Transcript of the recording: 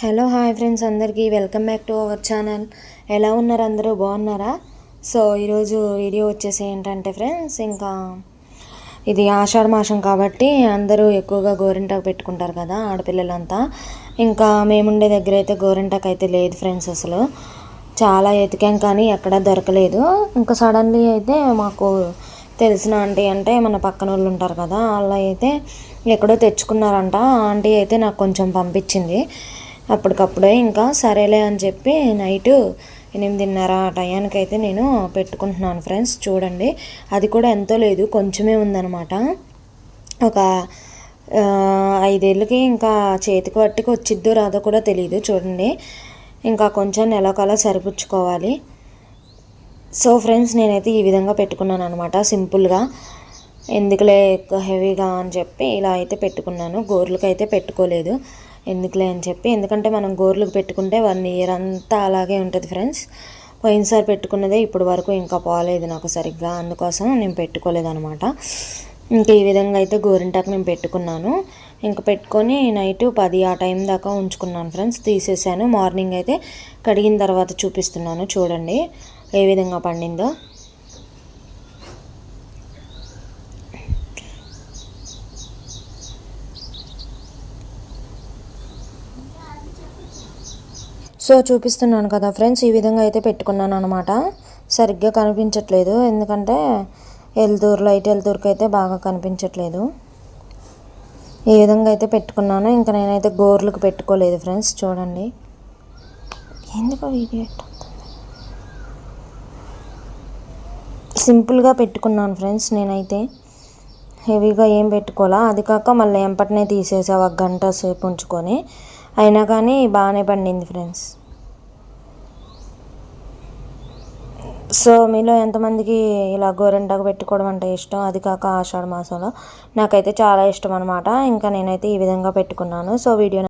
Hello hi friends అందరికీ welcome back to our channel ఎలా ఉన్నారు అందరూ? బాగున్నారా? సో ఈరోజు వీడియో వచ్చేసి ఏంటంటే ఫ్రెండ్స్ ఇంకా ఇది ఆషాఢ మాసం కాబట్టి అందరూ ఎక్కువగా గోరింటాకు పెట్టుకుంటారు కదా ఆడపిల్లలంతా. ఇంకా మేముండే దగ్గర అయితే గోరింటాకు అయితే లేదు ఫ్రెండ్స్ అసలు. చాలా ఎతికాం కానీ ఎక్కడ దొరకలేదు. ఇంకా సడన్లీ అయితే మాకు తెలిసిన ఆంటీ అంటే మన పక్కన వాళ్ళు ఉంటారు కదా వాళ్ళు అయితే ఎక్కడో తెచ్చుకున్నారంట. ఆంటీ అయితే నాకు కొంచెం పంపించింది. అప్పటికప్పుడే ఇంకా సరేలే అని చెప్పి నైటు ఎనిమిదిన్నర ఆ టయానికి అయితే నేను పెట్టుకుంటున్నాను ఫ్రెండ్స్ చూడండి. అది కూడా ఎంతో లేదు కొంచెమే ఉందన్నమాట. ఒక ఐదేళ్ళకి ఇంకా చేతికి పట్టుకు వచ్చిద్దో రాదో కూడా తెలియదు చూడండి. ఇంకా కొంచెం నెలకాల సరిపుచ్చుకోవాలి. సో ఫ్రెండ్స్ నేనైతే ఈ విధంగా పెట్టుకున్నాను అనమాట సింపుల్గా. ఎందుకులే ఎక్కువ హెవీగా అని చెప్పి ఇలా అయితే పెట్టుకున్నాను గోర్లకైతే పెట్టుకోలేదు. ఎందుకులే అని చెప్పి. ఎందుకంటే మనం గోర్లకు పెట్టుకుంటే వన్ ఇయర్ అంతా అలాగే ఉంటుంది ఫ్రెండ్స్. పోయినసారి పెట్టుకున్నదే ఇప్పుడు వరకు ఇంకా పోలేదు నాకు సరిగ్గా. అందుకోసం నేను పెట్టుకోలేదు అనమాట ఇంకా ఈ విధంగా అయితే గోరింటాకు నేను పెట్టుకున్నాను. ఇంకా పెట్టుకొని నైట్ పది ఆ టైం దాకా ఉంచుకున్నాను ఫ్రెండ్స్. తీసేసాను. మార్నింగ్ అయితే కడిగిన తర్వాత చూపిస్తున్నాను. చూడండి ఏ విధంగా పండిందో. సో చూపిస్తున్నాను కదా ఫ్రెండ్స్ ఈ విధంగా అయితే పెట్టుకున్నాను అనమాట సరిగ్గా కనిపించట్లేదు. ఎందుకంటే ఎల్దూరు లైట్ ఎల్తూరుకి అయితే బాగా కనిపించట్లేదు. ఈ విధంగా అయితే పెట్టుకున్నాను. ఇంకా నేనైతే గోర్లకు పెట్టుకోలేదు ఫ్రెండ్స్ చూడండి. ఎందుకు వీడియో సింపుల్గా పెట్టుకున్నాను ఫ్రెండ్స్ నేనైతే. హెవీగా ఏం పెట్టుకోవాలా అది కాక మళ్ళీ ఎంపటినే తీసేసా ఒక గంట సేపు ఉంచుకొని. అయినా కానీ బాగానే పండింది ఫ్రెండ్స్. సో మీలో ఎంతమందికి ఇలా గోరెంటాకు పెట్టుకోవడం అంటే ఇష్టం? అది కాక ఆషాఢ మాసంలో నాకైతే చాలా ఇష్టం అనమాట ఇంకా నేనైతే ఈ విధంగా పెట్టుకున్నాను. So video